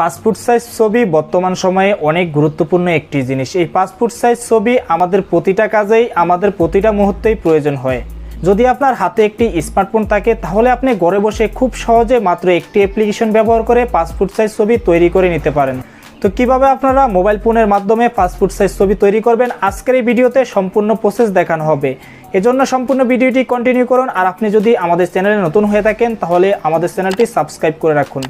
Passport size ছবি বর্তমান সময়ে অনেক গুরুত্বপূর্ণ একটি জিনিস। এই পাসপোর্ট সাইজ ছবি আমাদের প্রতিটা কাজেই, আমাদের প্রতিটা মুহূর্তেই প্রয়োজন হয়। যদি আপনার হাতে একটি স্মার্টফোন থাকে, তাহলে আপনি ঘরে বসে খুব সহজে মাত্র একটি অ্যাপ্লিকেশন ব্যবহার করে পাসপোর্ট সাইজ ছবি তৈরি করে নিতে পারেন। তো কীভাবে আপনারা মোবাইল ফোনের মাধ্যমে পাসপোর্ট সাইজ ছবি তৈরি করবেন, আজকের এই ভিডিওতে সম্পূর্ণ প্রসেস দেখানো হবে। এজন্য সম্পূর্ণ ভিডিওটি কন্টিনিউ করুন, আর আপনি যদি আমাদের চ্যানেলে নতুন হয়ে থাকেন, তাহলে আমাদের চ্যানেলটি সাবস্ক্রাইব করে রাখুন।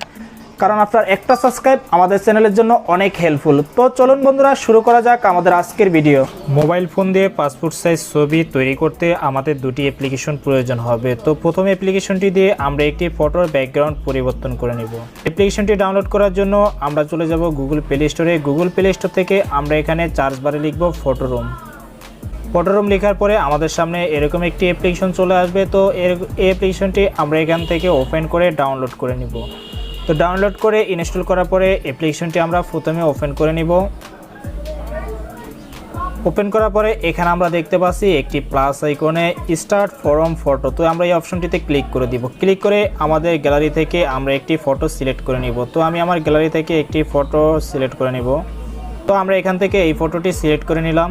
কারণ আপনার একটা সাবস্ক্রাইব আমাদের চ্যানেলের জন্য অনেক হেল্পফুল তো চলুন বন্ধুরা, শুরু করা যাক আমাদের আজকের ভিডিও মোবাইল ফোন দিয়ে পাসপোর্ট সাইজ ছবি তৈরি করতে আমাদের দুটি অ্যাপ্লিকেশন প্রয়োজন হবে। তো প্রথম অ্যাপ্লিকেশনটি দিয়ে আমরা একটি ফটোর ব্যাকগ্রাউন্ড পরিবর্তন করে নেব। অ্যাপ্লিকেশনটি ডাউনলোড করার জন্য আমরা চলে যাব গুগল প্লে স্টোরে গুগল প্লে স্টোর থেকে আমরা এখানে চার্জ বারে লিখব ফটো ফটোরুম ফটোরুম লেখার পরে আমাদের সামনে এরকম একটি অ্যাপ্লিকেশন চলে আসবে। তো এর, এই অ্যাপ্লিকেশনটি আমরা এখান থেকে ওপেন করে ডাউনলোড করে নিব। তো ডাউনলোড করে ইনস্টল করার পরে অ্যাপ্লিকেশনটি আমরা প্রথমে ওপেন করে নিব। ওপেন করার পরে এখানে আমরা দেখতে পাচ্ছি একটি প্লাস আইকনে স্টার্ট ফরম ফটো তো আমরা এই অপশনটিতে ক্লিক করে দিব। ক্লিক করে আমাদের গ্যালারি থেকে আমরা একটি ফটো সিলেক্ট করে নিব। তো আমি আমার গ্যালারি থেকে একটি ফটো সিলেক্ট করে নিব। তো আমরা এখান থেকে এই ফটোটি সিলেক্ট করে নিলাম।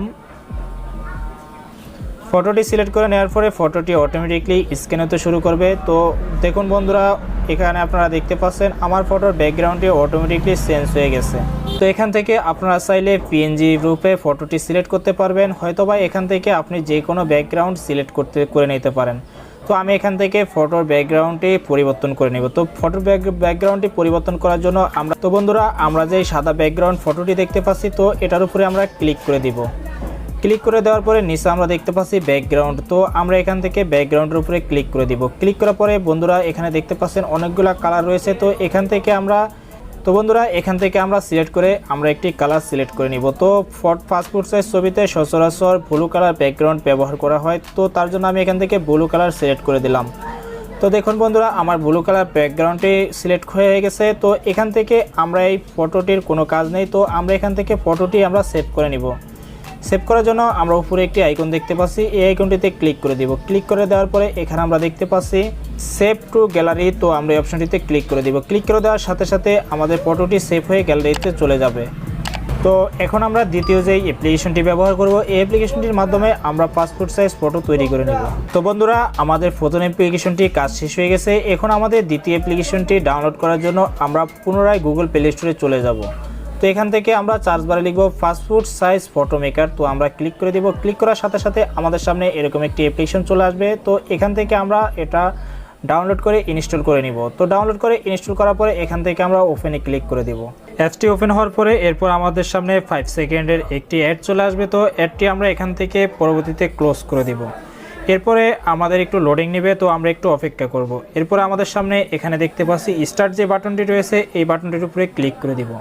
ফটোটি সিলেক্ট করে নেওয়ার পরে ফটোটি অটোমেটিকলি স্ক্যান হতে শুরু করবে। তো দেখুন বন্ধুরা, এখানে আপনারা দেখতে পাচ্ছেন, আমার ফটোর ব্যাকগ্রাউন্ডটি অটোমেটিকলি চেঞ্জ হয়ে গেছে। তো এখান থেকে আপনারা চাইলে পিএনজি রূপে ফটোটি সিলেক্ট করতে পারবেন। হয়তোবা এখান থেকে আপনি যে কোনো ব্যাকগ্রাউন্ড সিলেক্ট করতে, করে নিতে পারেন। তো আমি এখান থেকে ফটোর ব্যাকগ্রাউন্ডটি পরিবর্তন করে নেব। তো ফটোর ব্যাকগ্রাউন্ডটি পরিবর্তন করার জন্য আমরা, তো বন্ধুরা, আমরা যে সাদা ব্যাকগ্রাউন্ড ফটোটি দেখতে পাচ্ছি, তো এটার উপরে আমরা ক্লিক করে দিব। ক্লিক করে দেওয়ার পরে নিচে আমরা দেখতে পাচ্ছি ব্যাকগ্রাউন্ড তো আমরা এখান থেকে ব্যাকগ্রাউন্ডের উপরে ক্লিক করে দিব। ক্লিক করার পরে বন্ধুরা এখানে দেখতে পাচ্ছেন অনেকগুলো কালার রয়েছে। তো এখান থেকে আমরা, তো বন্ধুরা এখান থেকে আমরা সিলেক্ট করে আমরা একটি কালার সিলেক্ট করে নিব। তো ফট পাসপোর্ট সাইজ ছবিতে সচরাচর ব্লু কালার ব্যাকগ্রাউন্ড ব্যবহার করা হয়। তো তার জন্য আমি এখান থেকে ব্লু কালার সিলেক্ট করে দিলাম। তো দেখুন বন্ধুরা, আমার ব্লু কালার ব্যাকগ্রাউন্ডটি সিলেক্ট হয়ে গেছে। তো এখান থেকে আমরা এই ফটোটির কোনো কাজ নেই। তো আমরা এখান থেকে ফটোটি আমরা সেভ করে নিব। সেভ করার জন্য আমরা উপরে একটি আইকন দেখতে পাচ্ছি। এই আইকনটিতে ক্লিক করে দিব। ক্লিক করে দেওয়ার পরে এখানে আমরা দেখতে পাচ্ছি সেভ টু গ্যালারি। তো আমরা এই অপশনটিতে ক্লিক করে দিব। ক্লিক করে দেওয়ার সাথে সাথে আমাদের ফটোটি সেভ হয়ে গ্যালারিতে চলে যাবে। তো এখন আমরা দ্বিতীয় যে অ্যাপ্লিকেশনটি ব্যবহার করব, এই অ্যাপ্লিকেশনটির মাধ্যমে আমরা পাসপোর্ট সাইজ ফটো তৈরি করে নেব। তো বন্ধুরা, আমাদের প্রথম অ্যাপ্লিকেশনটি কাজ শেষ হয়ে গেছে। এখন আমাদের দ্বিতীয় অ্যাপ্লিকেশনটি ডাউনলোড করার জন্য আমরা পুনরায় গুগল প্লে স্টোরে চলে যাব। তো এখান থেকে আমরা চার্জ বারে লিখব ফাস্টফুড সাইজ ফটো মেকার তো আমরা ক্লিক করে দিব। ক্লিক করার সাথে সাথে আমাদের সামনে এরকম একটি অ্যাপ্লিকেশন চলে আসবে। তো এখান থেকে আমরা এটা ডাউনলোড করে ইনস্টল করে নিব। তো ডাউনলোড করে ইনস্টল করার পরে এখান থেকে আমরা ওপেনে ক্লিক করে দিব। অ্যাপটি ওপেন হওয়ার পরে এরপর আমাদের সামনে ফাইভ সেকেন্ডের একটি অ্যাড চলে আসবে। তো অ্যাডটি আমরা এখান থেকে পরবর্তীতে ক্লোজ করে দিব। এরপরে আমাদের একটু লোডিং নেবে। তো আমরা একটু অপেক্ষা করব। এরপরে আমাদের সামনে এখানে দেখতে পাচ্ছি স্টার্ট যে বাটনটি রয়েছে, এই বাটনটির উপরে ক্লিক করে দিব।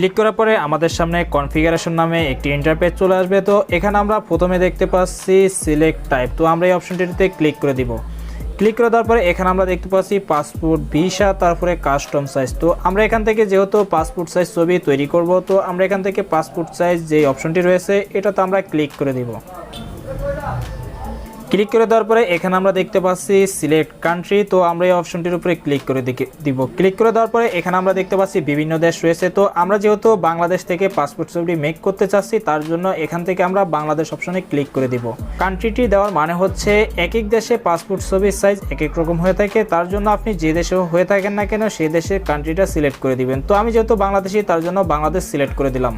ক্লিক করার পরে আমাদের সামনে কনফিগারেশন নামে একটি ইন্টারপেজ চলে আসবে। তো এখানে আমরা প্রথমে দেখতে পাচ্ছি সিলেক্ট টাইপ তো আমরা এই অপশনটিতে ক্লিক করে দিব। ক্লিক করে দেওয়ার পরে এখানে আমরা দেখতে পাচ্ছি পাসপোর্ট ভিসা তারপরে কাস্টম সাইজ তো আমরা এখান থেকে যেহেতু পাসপোর্ট সাইজ ছবি তৈরি করব, তো আমরা এখান থেকে পাসপোর্ট সাইজ যে অপশনটি রয়েছে এটা তো আমরা ক্লিক করে দিব। ক্লিক করে দেওয়ার পরে এখানে আমরা দেখতে পাচ্ছি সিলেক্ট কান্ট্রি তো আমরা এই অপশনটির উপরে ক্লিক করে দিব। ক্লিক করে দেওয়ার পরে এখানে আমরা দেখতে পাচ্ছি বিভিন্ন দেশ রয়েছে। তো আমরা যেহেতু বাংলাদেশ থেকে পাসপোর্ট ছবিটি মেক করতে চাচ্ছি, তার জন্য এখান থেকে আমরা বাংলাদেশ অপশনে ক্লিক করে দিব। কান্ট্রিটি দেওয়ার মানে হচ্ছে এক এক দেশে পাসপোর্ট ছবির সাইজ এক এক রকম হয়ে থাকে। তার জন্য আপনি যে দেশে হয়ে থাকেন না কেন, সেই দেশের কান্ট্রিটা সিলেক্ট করে দিবেন। তো আমি যেহেতু বাংলাদেশি, তার জন্য বাংলাদেশ সিলেক্ট করে দিলাম।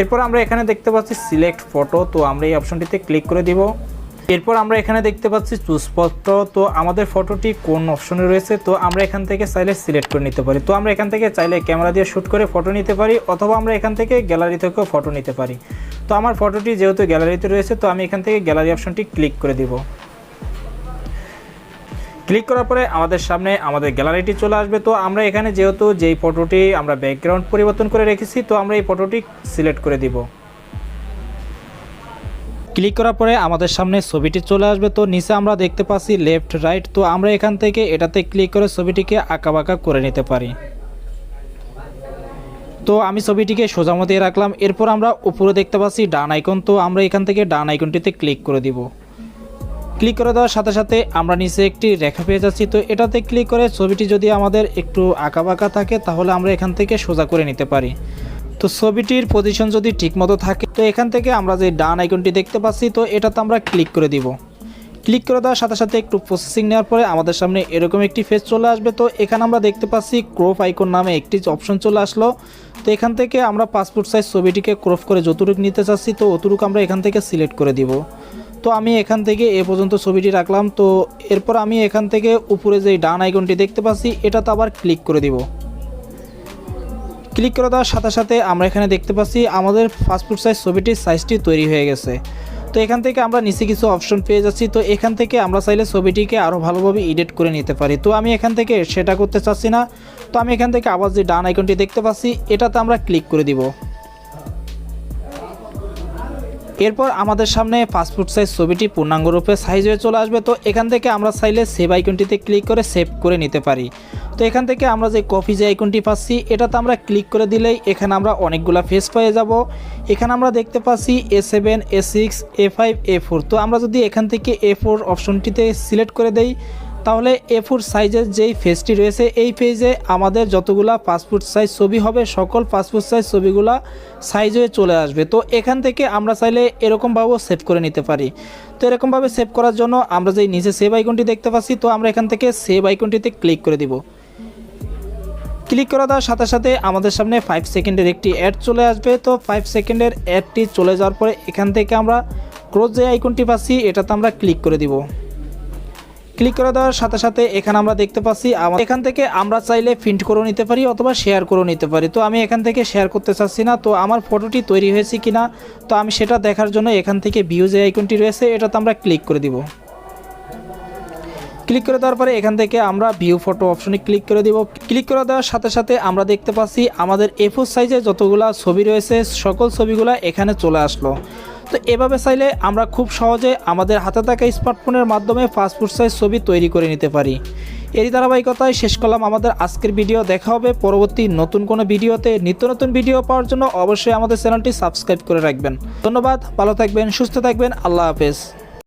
এরপর আমরা এখানে দেখতে পাচ্ছি সিলেক্ট ফটো তো আমরা এই অপশনটিতে ক্লিক করে দিব। এরপর আমরা এখানে দেখতে পাচ্ছি চুজ ফটো তো আমাদের ফটোটি কোন অপশনে রয়েছে? তো আমরা এখান থেকে চাইলে সিলেক্ট করে নিতে পারি। তো আমরা এখান থেকে চাইলে ক্যামেরা দিয়ে শ্যুট করে ফটো নিতে পারি, অথবা আমরা এখান থেকে গ্যালারি থেকেও ফটো নিতে পারি। তো আমার ফটোটি যেহেতু গ্যালারিতে রয়েছে, তো আমি এখান থেকে গ্যালারি অপশনটি ক্লিক করে দিব। ক্লিক করার পরে আমাদের সামনে আমাদের গ্যালারিটি চলে আসবে। তো আমরা এখানে যেহেতু যেই ফটোটি আমরা ব্যাকগ্রাউন্ড পরিবর্তন করে রেখেছি, তো আমরা এই ফটোটি সিলেক্ট করে দিব। ক্লিক করার পরে আমাদের সামনে ছবিটি চলে আসবে। তো নিচে আমরা দেখতে পাচ্ছি লেফট রাইট তো আমরা এখান থেকে এটাতে ক্লিক করে ছবিটিকে আঁকাবাঁকা করে নিতে পারি। তো আমি ছবিটিকে সোজা মতো রাখলাম। এরপর আমরা উপরে দেখতে পাচ্ছি ডান আইকন তো আমরা এখান থেকে ডান আইকনটিতে ক্লিক করে দিব। ক্লিক করে দেওয়ার সাথে সাথে আমরা নিচে একটি রেখা পেয়ে যাচ্ছি। তো এটাতে ক্লিক করে ছবিটি যদি আমাদের একটু আঁকা বাঁকা থাকে, তাহলে আমরা এখান থেকে সোজা করে নিতে পারি। তো ছবিটির পজিশন যদি ঠিকমতো থাকে, তো এখান থেকে আমরা যে ডান আইকনটি দেখতে পাচ্ছি, তো এটাতে আমরা ক্লিক করে দিব। ক্লিক করে দেওয়ার সাথে সাথে একটু প্রসেসিং নেওয়ার পরে আমাদের সামনে এরকম একটি ফেস চলে আসবে। তো এখানে আমরা দেখতে পাচ্ছি ক্রপ আইকন নামে একটি অপশন চলে আসলো। তো এখান থেকে আমরা পাসপোর্ট সাইজ ছবিটিকে ক্রপ করে যতটুকু নিতে চাচ্ছি, তো অতটুকু আমরা এখান থেকে সিলেক্ট করে দিব। তো আমি এখান থেকে এ পর্যন্ত ছবিটি রাখলাম। তো এরপর আমি এখান থেকে উপরে যে ডান আইকনটি দেখতে পাচ্ছি, এটাতে আবার ক্লিক করে দিব। ক্লিক করে দেওয়ার সাথে সাথে আমরা এখানে দেখতে পাচ্ছি আমাদের পাসপোর্ট সাইজ ছবিটির সাইজটি তৈরি হয়ে গেছে। তো এখান থেকে আমরা নিচে কিছু অপশন পেয়ে যাচ্ছি। তো এখান থেকে আমরা চাইলে ছবিটিকে আরও ভালোভাবে এডিট করে নিতে পারি। তো আমি এখান থেকে সেটা করতে চাচ্ছি না। তো আমি এখান থেকে আবার যে ডান আইকনটি দেখতে পাচ্ছি, এটাতে আমরা ক্লিক করে দিব। এরপর আমাদের সামনে পাসপোর্ট সাইজ ছবিটি পূর্ণাঙ্গ রূপে সাইজ হয়ে চলে আসবে। তো এখান থেকে আমরা চাইলে সেভ আইকনটিতে ক্লিক করে সেভ করে নিতে পারি। তো এখান থেকে আমরা যে কপি যে আইকনটি পাচ্ছি, এটাতে আমরা ক্লিক করে দিলেই এখানে আমরা অনেকগুলা ফেস পেয়ে যাব। এখানে আমরা দেখতে পাচ্ছি A seven A six A five A four তো আমরা যদি এখান থেকে এ ফোর অপশনটিতে সিলেক্ট করে দেই তাহলে এ ফোর সাইজের যেই ফেজটি রয়েছে, এই পেজে আমাদের যতগুলা পাসপোর্ট সাইজ ছবি হবে, সকল পাসপোর্ট সাইজ ছবিগুলা সাইজ হয়ে চলে আসবে। তো এখান থেকে আমরা চাইলে এরকমভাবেও সেভ করে নিতে পারি। তো এরকমভাবে সেভ করার জন্য আমরা যেই নিচে সেভ আইকনটি দেখতে পাচ্ছি, তো আমরা এখান থেকে সেভ আইকনটিতে ক্লিক করে দিব। ক্লিক করা দেওয়ার সাথে সাথে আমাদের সামনে ফাইভ সেকেন্ডের একটি অ্যাড চলে আসবে। তো ফাইভ সেকেন্ডের অ্যাডটি চলে যাওয়ার পরে এখান থেকে আমরা ক্রোজ যে আইকনটি পাচ্ছি, এটাতে আমরা ক্লিক করে দিব। ক্লিক করে দেওয়ার সাথে সাথে এখানে আমরা দেখতে পাচ্ছি এখান থেকে আমরা চাইলে প্রিন্ট করে নিতে পারি অথবা শেয়ার করে নিতে পারি। তো আমি এখান থেকে শেয়ার করতে চাচ্ছি না। তো আমার ফটোটি তৈরি হয়েছে কিনা, তো আমি সেটা দেখার জন্য এখান থেকে ভিউ যে আইকনটি রয়েছে, এটাতে আমরা ক্লিক করে দিব। ক্লিক করে দেওয়ার পরে এখান থেকে আমরা ভিউ ফটো অপশনে ক্লিক করে দিব। ক্লিক করে দেওয়ার সাথে সাথে আমরা দেখতে পাচ্ছি আমাদের এফোর সাইজে যতগুলা ছবি রয়েছে, সকল ছবিগুলা এখানে চলে আসলো। তো এভাবে চাইলে আমরা খুব সহজে আমাদের হাতে থাকা স্মার্টফোনের মাধ্যমে পাসপোর্ট সাইজ ছবি তৈরি করে নিতে পারি। এরই ধারাবাহিকতায় শেষ করলাম আমাদের আজকের ভিডিও দেখা হবে পরবর্তী নতুন কোনো ভিডিওতে নিত্য নতুন ভিডিও পাওয়ার জন্য অবশ্যই আমাদের চ্যানেলটি সাবস্ক্রাইব করে রাখবেন। ধন্যবাদ, ভালো থাকবেন, সুস্থ থাকবেন, আল্লাহ হাফেজ।